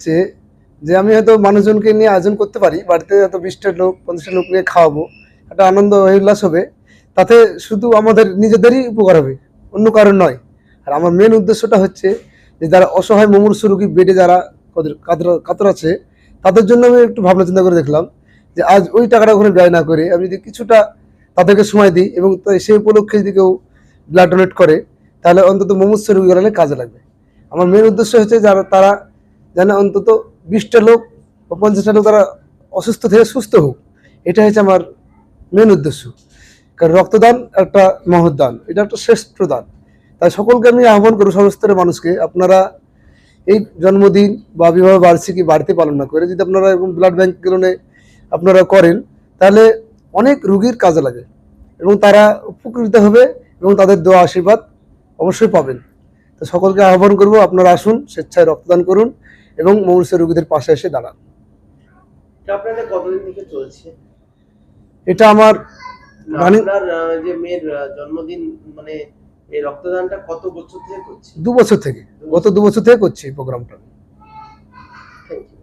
হচ্ছে যে আমি হয়তো মানুষজনকে নিয়ে আয়োজন করতে পারি, বাড়িতে হয়তো বিশটা লোক, পঞ্চাশটা লোক নিয়ে খাওয়াবো, একটা আনন্দ উল্লাস হবে। তাতে শুধু আমাদের নিজেদেরই উপকার হবে, অন্য কারণ নয়। আর আমার মেন উদ্দেশ্যটা হচ্ছে যে যারা অসহায় মুমূর্ষু রোগী, বেডে যারা কাতর- আছে, তাদের জন্য আমি একটু ভাবনা চিন্তা করে দেখলাম যে আজ ওই টাকাটা ওখানে ব্যয় না করে আমি যদি কিছুটা তাদেরকে সময় দিই এবং সেই উপলক্ষে যদি কেউ ব্লাড ডোনেট করে, তাহলে অন্তত মুমূর্ষু রোগী গেলে কাজে লাগবে। আমার মেন উদ্দেশ্য হচ্ছে যারা, তারা যেন অন্তত বিশটা লোক বা পঞ্চাশটা লোক তারা অসুস্থ থেকে সুস্থ হোক, এটা হচ্ছে আমার মেন উদ্দেশ্য। কারণ রক্তদান একটা মহৎ দান এটা একটা শ্রেষ্ঠ দান তাই সকলকে আমি আহ্বান করব সমস্তরের মানুষকে, আপনারা এই জন্মদিন বা বিবাহ বার্ষিকী বাড়িতে পালন না করে, যদি আপনারা এরকম ব্লাড ব্যাংকগুলোনে আপনারা করেন, তাহলে অনেক রুগীর কাজে লাগে এবং তারা উপকৃত হবে এবং তাদের দোয়া আশীর্বাদ অবশ্যই পাবেন। তো সকলকে আহ্বান করব, আপনারা আসুন, স্বেচ্ছায় রক্তদান করুন। এবং মৌরসের রোগীদের পাশে এসে দাঁড়ান। এটা আমার মানে- যে মেয়ের জন্মদিন মানে এই রক্তদানটা কত বছর থেকে দু বছর থেকে গত দু বছর থেকে করছি প্রোগ্রামটা। Thank you